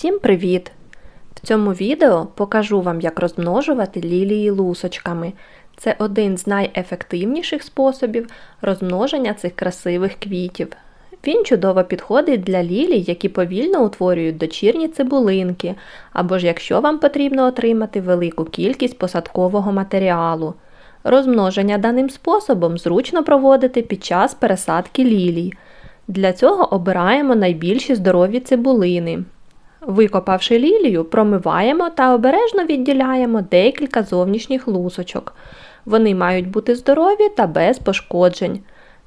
Всім привіт! В цьому відео покажу вам, як розмножувати лілії лусочками. Це один з найефективніших способів розмноження цих красивих квітів. Він чудово підходить для лілій, які повільно утворюють дочірні цибулинки, або ж якщо вам потрібно отримати велику кількість посадкового матеріалу. Розмноження даним способом зручно проводити під час пересадки лілій. Для цього обираємо найбільші здорові цибулини. Викопавши лілію, промиваємо та обережно відділяємо декілька зовнішніх лусочок. Вони мають бути здорові та без пошкоджень.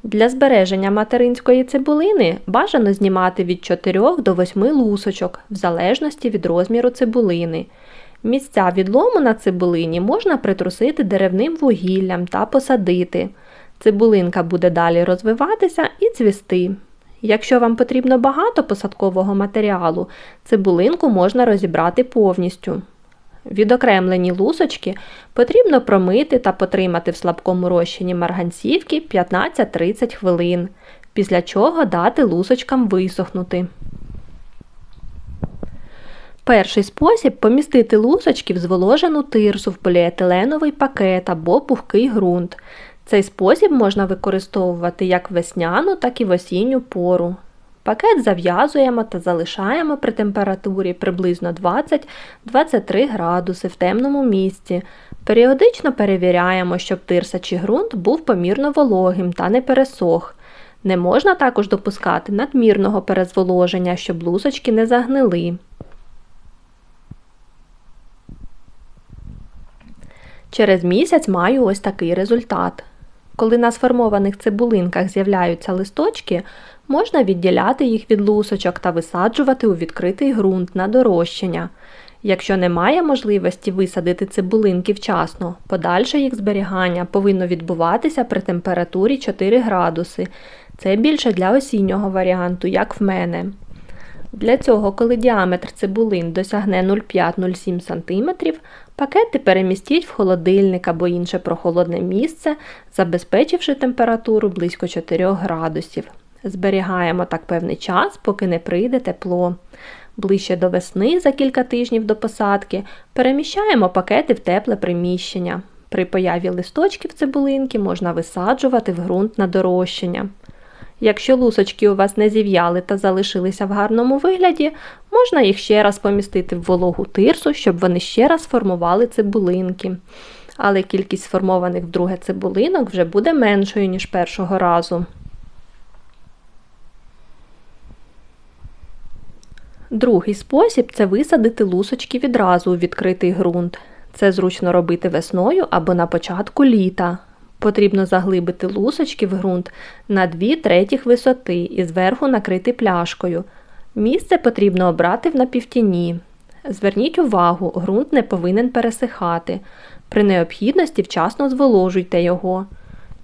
Для збереження материнської цибулини бажано знімати від 4 до 8 лусочок, в залежності від розміру цибулини. Місця відлому на цибулині можна притрусити деревним вугіллям та посадити. Цибулинка буде далі розвиватися і цвісти. Якщо вам потрібно багато посадкового матеріалу, цибулинку можна розібрати повністю. Відокремлені лусочки потрібно промити та потримати в слабкому розчині марганцівки 15-30 хвилин, після чого дати лусочкам висохнути. Перший спосіб помістити лусочки в зволожену тирсу в поліетиленовий пакет або пухкий ґрунт. Цей спосіб можна використовувати як в весняну, так і в осінню пору. Пакет зав'язуємо та залишаємо при температурі приблизно 20-23 градуси в темному місці. Періодично перевіряємо, щоб тирса чи ґрунт був помірно вологим та не пересох. Не можна також допускати надмірного перезволоження, щоб лусочки не загнили. Через місяць маю ось такий результат. Коли на сформованих цибулинках з'являються листочки, можна відділяти їх від лусочок та висаджувати у відкритий ґрунт на дорощення. Якщо немає можливості висадити цибулинки вчасно, подальше їх зберігання повинно відбуватися при температурі 4 градуси. Це більше для осіннього варіанту, як в мене. Для цього, коли діаметр цибулин досягне 0,5-0,7 см, пакети перемістіть в холодильник або інше прохолодне місце, забезпечивши температуру близько 4 градусів. Зберігаємо так певний час, поки не прийде тепло. Ближче до весни, за кілька тижнів до посадки, переміщаємо пакети в тепле приміщення. При появі листочків цибулинки можна висаджувати в ґрунт на дорощення. Якщо лусочки у вас не зів'яли та залишилися в гарному вигляді, можна їх ще раз помістити в вологу тирсу, щоб вони ще раз формували цибулинки. Але кількість сформованих вдруге цибулинок вже буде меншою, ніж першого разу. Другий спосіб це висадити лусочки відразу у відкритий ґрунт. Це зручно робити весною або на початку літа. Потрібно заглибити лусочки в ґрунт на 2 третіх висоти і зверху накрити пляшкою. Місце потрібно обрати в напівтіні. Зверніть увагу, ґрунт не повинен пересихати. При необхідності вчасно зволожуйте його.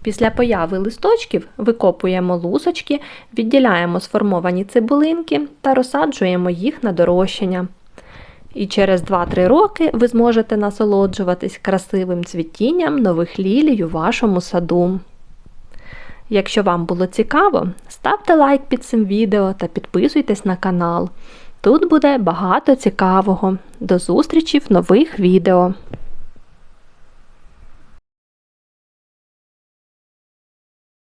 Після появи листочків викопуємо лусочки, відділяємо сформовані цибулинки та розсаджуємо їх на дорощення. І через 2-3 роки ви зможете насолоджуватись красивим цвітінням нових лілій у вашому саду. Якщо вам було цікаво, ставте лайк під цим відео та підписуйтесь на канал. Тут буде багато цікавого. До зустрічі в нових відео!